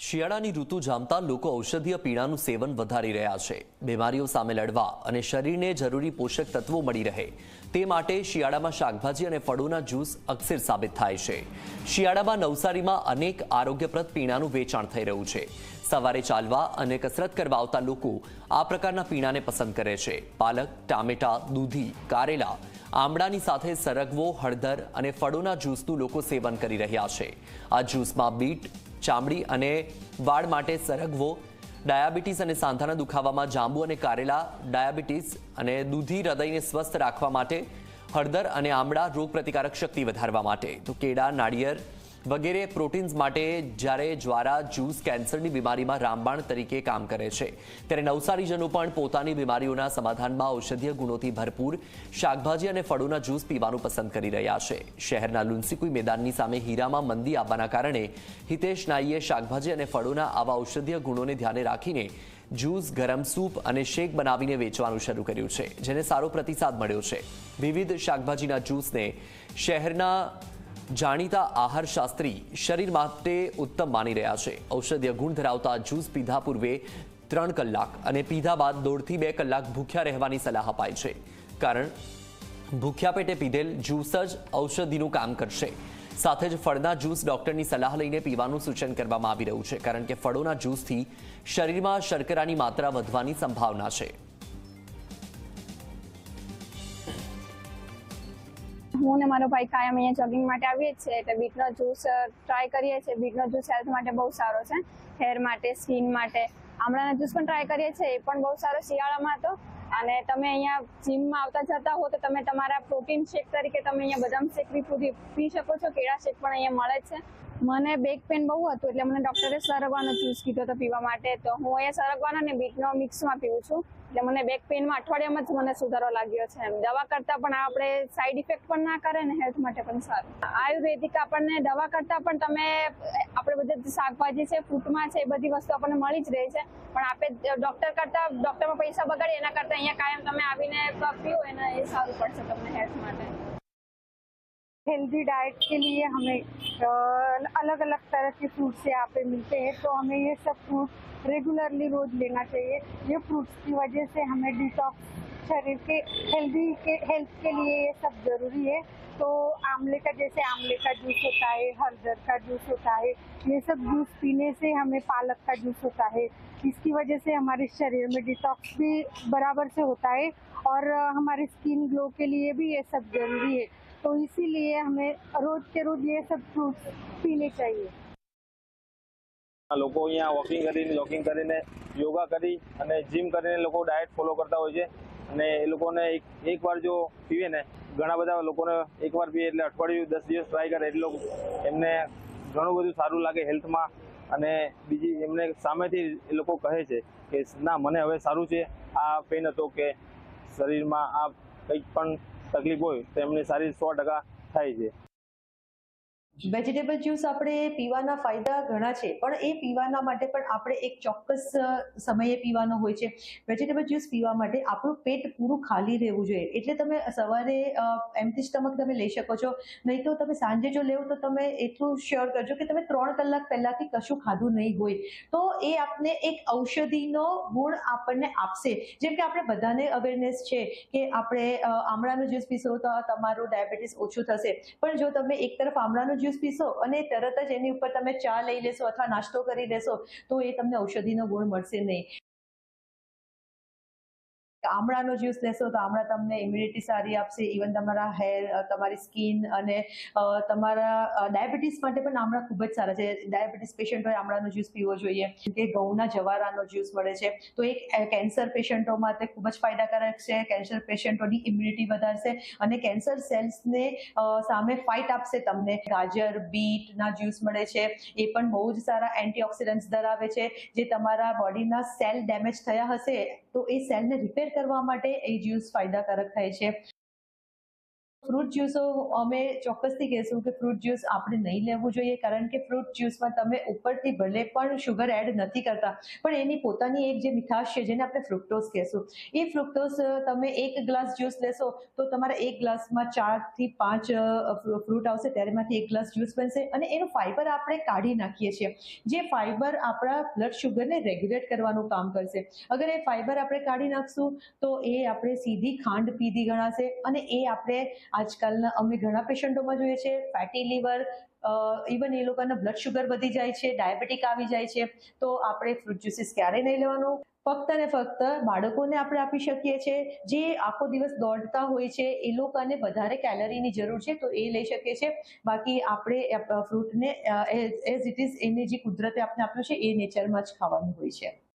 શિયાળાની ઋતુ જામતા લોકો ઔષધીય પીણાનું સેવન વધારી રહ્યા છે. બીમારીઓ સામે લડવા અને શરીરને જરૂરી પોષક તત્વો મળી રહે તે માટે શિયાળામાં શાકભાજી અને ફળોના જ્યુસ અક્ષર સાબિત થાય છે. શિયાળામાં નવસારીમાં અનેક આરોગ્યપ્રદ પીણાનું વેચાણ થઈ રહ્યું છે. સવારે ચાલવા અને કસરત કરવા આવતા લોકો આ પ્રકારના પીણાને પસંદ કરે છે. પાલક, ટામેટા, દૂધી, કારેલા, આમળાની સાથે સરગવો, હળદર અને ફળોના જ્યુસનું લોકો સેવન કરી રહ્યા છે. આ જ્યુસમાં બીટ ચામડી અને વાળ માટે સરગવો, ડાયાબિટીસ અને સાંધાના દુખાવામાં જાંબુ અને કારેલા, ડાયાબિટીસ અને દૂધી હૃદયને સ્વસ્થ રાખવા માટે હળદર અને આમળા રોગપ્રતિકારક શક્તિ વધારવા માટે. તો કેળા, નાળિયેર વગેરે પ્રોટીન્સ માટે જ્યારે જ્વારા, જ્યુસ, કેન્સરની બીમારીમાં રામબાણ તરીકે કામ કરે છે. ત્યારે નવસારીજનો પણ પોતાની બીમારીઓના સમાધાનમાં ઔષધીય ગુણોથી ભરપૂર શાકભાજી અને ફળોના જ્યુસ પીવાનું પસંદ કરી રહ્યા છે. શહેરના લુન્સીકુઈ મેદાનની સામે હીરામાં મંદી આવવાના કારણે હિતેશ નાઈએ શાકભાજી અને ફળોના આવા ઔષધીય ગુણોને ધ્યાને રાખીને જ્યુસ, ગરમ સૂપ અને શેક બનાવીને વેચવાનું શરૂ કર્યું છે, જેને સારો પ્રતિસાદ મળ્યો છે. વિવિધ શાકભાજીના જ્યુસને શહેરના જાણીતા આહાર શાસ્ત્રી શરીર માટે ઉત્તમ માની રહ્યા છે. ઔષધીય ગુણ ધરાવતા જ્યુસ પીધા પૂર્વે ત્રણ કલાક અને પીધા બાદ દોઢથી બે કલાક ભૂખ્યા રહેવાની સલાહ અપાય છે. કારણ, ભૂખ્યા પેટે પીધેલ જ્યુસ જ ઔષધિનું કામ કરશે. સાથે જ ફળના જ્યુસ ડોક્ટરની સલાહ લઈને પીવાનું સૂચન કરવામાં આવી રહ્યું છે. કારણ કે ફળોના જ્યુસથી શરીરમાં શર્કરાની માત્રા વધવાની સંભાવના છે. હું ને મારો ભાઈ કાયમ અહીંયા જોગિંગ માટે આવીએ જ છે એટલે બીટનો જ્યુસ ટ્રાય કરીએ છીએ. બીટનો જ્યુસ હેલ્થ માટે બહુ સારો છે. હેર માટે સ્કિન માટે. આમળાના જ્યુસ પણ ટ્રાય કરીએ છીએ. એ પણ બહુ સારો શિયાળામાં તો અને તમે અહીંયા જીમમાં આવતા જતા હો તો તમે તમારા પ્રોટીન શેક તરીકે તમે અહીંયા બદામ શેક બી પી શકો છો. કેળા શેક પણ અહીંયા મળે છે. મને બેક પેન બહુ હતું એટલે મને ડોક્ટરે સરગવાનો જ્યુસ કીધો હતો પીવા માટે. તો હું અહીંયા સરગવાનો ને બીટનો મિક્સમાં પીવું છું. એટલે મને બેક પેનમાં અઠવાડિયામાં જ મને સુધારો લાગ્યો છે. એમ દવા કરતા પણ આપણે સાઈડ ઇફેક્ટ પણ ના કરે ને હેલ્થ માટે પણ સારું. આયુર્વેદિક આપણને દવા કરતા પણ તમે, આપણે બધે શાકભાજી છે, ફ્રૂટમાં છે, એ બધી વસ્તુ આપણને મળી જ રહી છે. પણ આપણે ડોક્ટર કરતા ડોક્ટરમાં પૈસા બગાડીએ, એના કરતા અહીંયા કાયમ તમે આવીને પીઓ એને એ સારું પડશે તમને હેલ્થ માટે. हेल्दी डाइट के लिए हमें अलग अलग तरह के फ्रूट्स यहाँ पे मिलते हैं तो हमें ये सब फ्रूट रेगुलरली रोज लेना चाहिए। ये फ्रूट्स की वजह से हमें डिटॉक्स शरीर के हेल्दी के हेल्थ के लिए ये सब ज़रूरी है। तो आंवले का, जैसे आंवले का जूस होता है, हरदर का जूस होता है, ये सब जूस पीने से हमें पालक का जूस होता है। इसकी वजह से हमारे शरीर में डिटॉक्स भी बराबर से होता है और हमारी स्किन ग्लो के लिए भी ये सब ज़रूरी है। तो इसीलिए हमें रोज के रोज ये सब फ्रूट्स पीने चाहिए લોકો અહીંયા વોકિંગ કરીને જોગિંગ કરીને યોગા કરી અને જીમ કરીને લોકો ડાયટ ફોલો કરતા હોય છે અને એ લોકોને એક એકવાર જો પીવે ને ઘણા બધા લોકોને એકવાર પીએ એટલે અઠવાડિયું દસ દિવસ ટ્રાય કરે એટલે એમને ઘણું બધું સારું લાગે હેલ્થમાં અને બીજી એમને સામેથી એ લોકો કહે છે કે ના મને હવે સારું છે આ પેન હતો કે શરીરમાં આ કંઈક પણ તકલીફ હોય તો એમને સારી સો ટકા થાય છે. વેજીટેબલ જ્યુસ આપણે પીવાના ફાયદા ઘણા છે, પણ એ પીવાના માટે પણ આપણે એક ચોક્કસ સમયે પીવાનો હોય છે. વેજીટેબલ જ્યુસ પીવા માટે આપણું પેટ પૂરું ખાલી રહેવું જોઈએ. એટલે તમે સવારે એમથી સ્ટમક તમે લઈ શકો છો. નહીં તો તમે સાંજે જો લેવો તો તમે એટલું શ્યોર કરજો કે તમે ત્રણ કલાક પહેલાથી કશું ખાધું નહીં હોય. તો એ આપને એક ઔષધિનો ગુણ આપણને આપશે. જેમ કે આપણે બધાને અવેરનેસ છે કે આપણે આમળાનું જ્યુસ પીશો તો તમારું ડાયાબિટીસ ઓછું થશે. પણ જો તમે એક તરફ આમળાનું જ્યુસ પીશો અને તરત જ એની ઉપર તમે ચા લઈ લેશો અથવા નાસ્તો કરી લેશો તો એ તમને ઔષધિનો ગુણ મળશે નહીં. આમળાનો જ્યુસ લેશો તો આમળા તમને ઇમ્યુનિટી સારી આપશે. ઇવન તમારા હેર તમારી સ્કિન અને તમારા ડાયાબિટીસ માટે પણ આમળા ખૂબ જ સારા છે. ડાયાબિટીસ પેશન્ટ હોય આમળાનો જ્યુસ પીવો જોઈએ. કે ઘઉંના જવારાનો જ્યુસ મળે છે. તો એક કેન્સર પેશન્ટો માટે ખૂબ જ ફાયદાકારક છે. કેન્સર પેશન્ટોની ઇમ્યુનિટી વધારશે અને કેન્સર સેલ્સને સામે ફાઇટ આપશે તમને. ગાજર, બીટના જ્યુસ મળે છે. એ પણ બહુ જ સારા એન્ટીઓક્સિડન્ટ્સ ધરાવે છે. જે તમારા બોડીના સેલ ડેમેજ થયા હશે તો એ સેલને રિપેર કરવા માટે એ જ્યુસ ફાયદાકારક થાય છે. ફ્રૂટ જ્યુસો અમે ચોક્કસથી કહેશું કે ફ્રૂટ જ્યુસ આપણે નહીં લેવું જોઈએ, કારણ કે ફ્રૂટ જ્યુસમાં તમે ઉપરથી ભલે પણ શુગર એડ નથી કરતા. પણ એની પોતાની એક જે મીઠાશ છે, જેને આપણે ફ્રુક્ટોઝ કહેશું. એ ફ્રુક્ટોઝ તમે એક ગ્લાસ જ્યુસ લેશો, તો તમારા એક ગ્લાસમાં ચારથી પાંચ ફ્રૂટ આવશે ત્યારેમાંથી એક ગ્લાસ જ્યુસ બનશે. અને એનું ફાઈબર આપણે કાઢી નાખીએ છીએ. જે ફાઈબર આપણા બ્લડ શુગરને રેગ્યુલેટ કરવાનું કામ કરશે. અગર એ ફાઈબર આપણે કાઢી નાખશું, તો એ આપણે સીધી ખાંડ પીધી ગણાશે, અને એ આપણે આજકાલના અમે ઘણા પેશન્ટોમાં જોઈએ છે ફેટી લીવર ઇવન એ લોકોના બ્લડ શુગર વધી જાય છે ડાયાબિટીક આવી જાય છે. તો આપણે ફ્રૂટ જ્યુસીસ ક્યારેય નહીં લેવાનું. ફક્ત ને ફક્ત બાળકોને આપણે આપી શકીએ છીએ જે આખો દિવસ દોડતા હોય છે, એ લોકોને વધારે કેલરીની જરૂર છે, તો એ લઈ શકીએ છીએ બાકી આપણે ફ્રૂટને એઝ ઇટ ઇઝ એને જે કુદરતે આપણે આપ્યું છે, એ નેચરમાં જ ખાવાનું હોય છે.